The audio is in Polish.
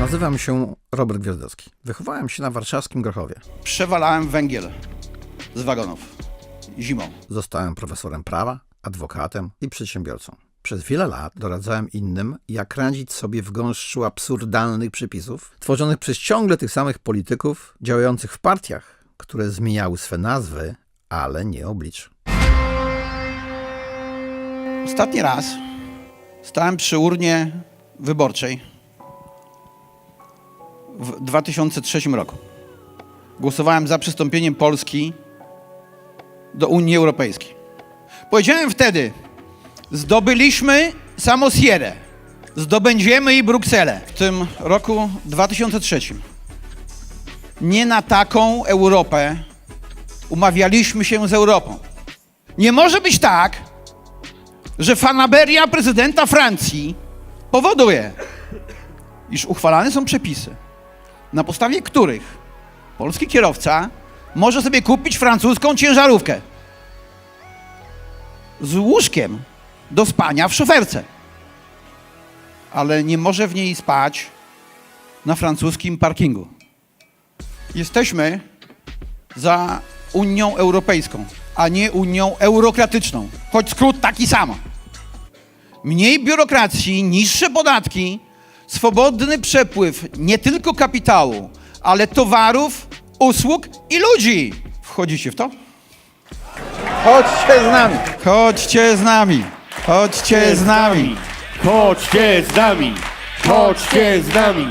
Nazywam się Robert Gwiazdowski. Wychowałem się na warszawskim Grochowie. Przewalałem węgiel z wagonów zimą. Zostałem profesorem prawa, adwokatem i przedsiębiorcą. Przez wiele lat doradzałem innym, jak radzić sobie w gąszczu absurdalnych przepisów, tworzonych przez ciągle tych samych polityków, działających w partiach, które zmieniały swe nazwy, ale nie oblicz. Ostatni raz stałem przy urnie wyborczej w 2003 roku. Głosowałem za przystąpieniem Polski do Unii Europejskiej. Powiedziałem wtedy, zdobyliśmy Samosierę, zdobędziemy i Brukselę. W tym roku 2003 nie na taką Europę umawialiśmy się z Europą. Nie może być tak, że fanaberia prezydenta Francji powoduje, iż uchwalane są przepisy, na podstawie których polski kierowca może sobie kupić francuską ciężarówkę z łóżkiem do spania w szoferce, ale nie może w niej spać na francuskim parkingu. Jesteśmy za Unią Europejską, a nie Unią Eurokratyczną, choć skrót taki sam. Mniej biurokracji, niższe podatki, swobodny przepływ nie tylko kapitału, ale towarów, usług i ludzi. Wchodzicie w to? Chodźcie z nami! Chodźcie z nami. Chodźcie z nami. Chodźcie z nami! Chodźcie z nami!